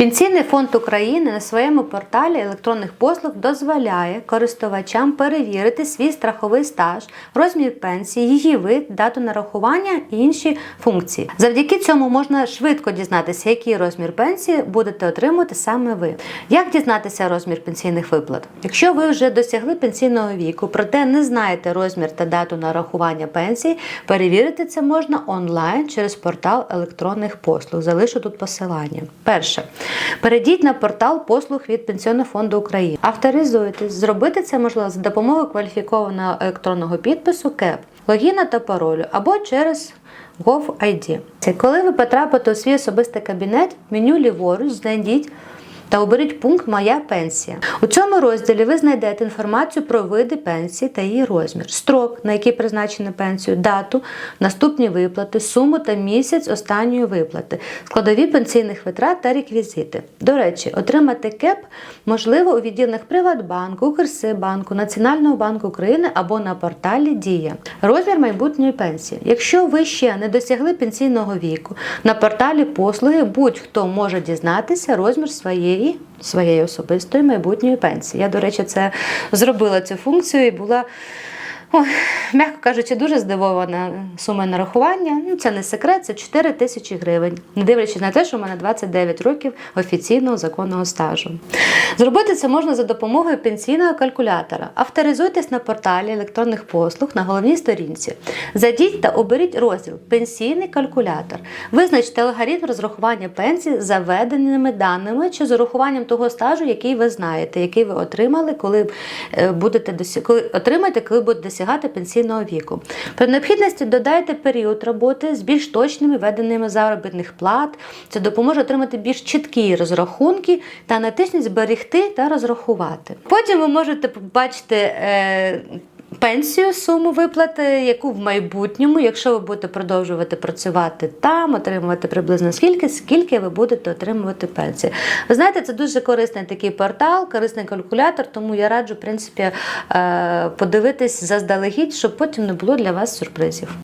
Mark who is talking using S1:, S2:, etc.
S1: Пенсійний фонд України на своєму порталі електронних послуг дозволяє користувачам перевірити свій страховий стаж, розмір пенсії, її вид, дату нарахування і інші функції. Завдяки цьому можна швидко дізнатися, який розмір пенсії будете отримувати саме ви. Як дізнатися розмір пенсійних виплат? Якщо ви вже досягли пенсійного віку, проте не знаєте розмір та дату нарахування пенсії, перевірити це можна онлайн через портал електронних послуг. Залишу тут посилання. Перше. Перейдіть на портал послуг від Пенсійного фонду України. Авторизуйтесь. Зробити це можливо за допомогою кваліфікованого електронного підпису КЕП, логіна та паролю або через GovID. Коли ви потрапите у свій особистий кабінет, меню ліворуч знайдіть та оберіть пункт Моя пенсія. У цьому розділі ви знайдете інформацію про види пенсії та її розмір, строк, на який призначено пенсію, дату, наступні виплати, суму та місяць останньої виплати, складові пенсійних витрат та реквізити. До речі, отримати КЕП можливо у відділах Приватбанку, Укрсибанку, Національного банку України або на порталі Дія. Розмір майбутньої пенсії. Якщо ви ще не досягли пенсійного віку, на порталі послуги будь-хто може дізнатися розмір своєї своєї особистої майбутньої пенсії. Я, до речі, це зробила цю функцію і була. Ой, м'яко кажучи, дуже здивована сумою нарахування. Ну, це не секрет, це 4 тисячі гривень, не дивлячись на те, що в мене 29 років офіційного законного стажу. Зробити це можна за допомогою пенсійного калькулятора. Авторизуйтесь на порталі електронних послуг на головній сторінці. Зайдіть та оберіть розділ Пенсійний калькулятор. Визначте алгоритм розрахування пенсії за введеними даними чи з урахуванням того стажу, який ви знаєте, який ви отримали, коли е, будете коли отримаєте, коли будете досягати пенсійного віку. При необхідності додайте період роботи з більш точними введеними заробітних плат. Це допоможе отримати більш чіткі розрахунки та натисніть зберегти та розрахувати. Потім ви можете побачити. Пенсію, суму виплати, яку в майбутньому, якщо ви будете продовжувати працювати там, отримувати приблизно скільки, скільки ви будете отримувати пенсію. Ви знаєте, це дуже корисний такий портал, корисний калькулятор, тому я раджу, в принципі, е, подивитись заздалегідь, щоб потім не було для вас сюрпризів.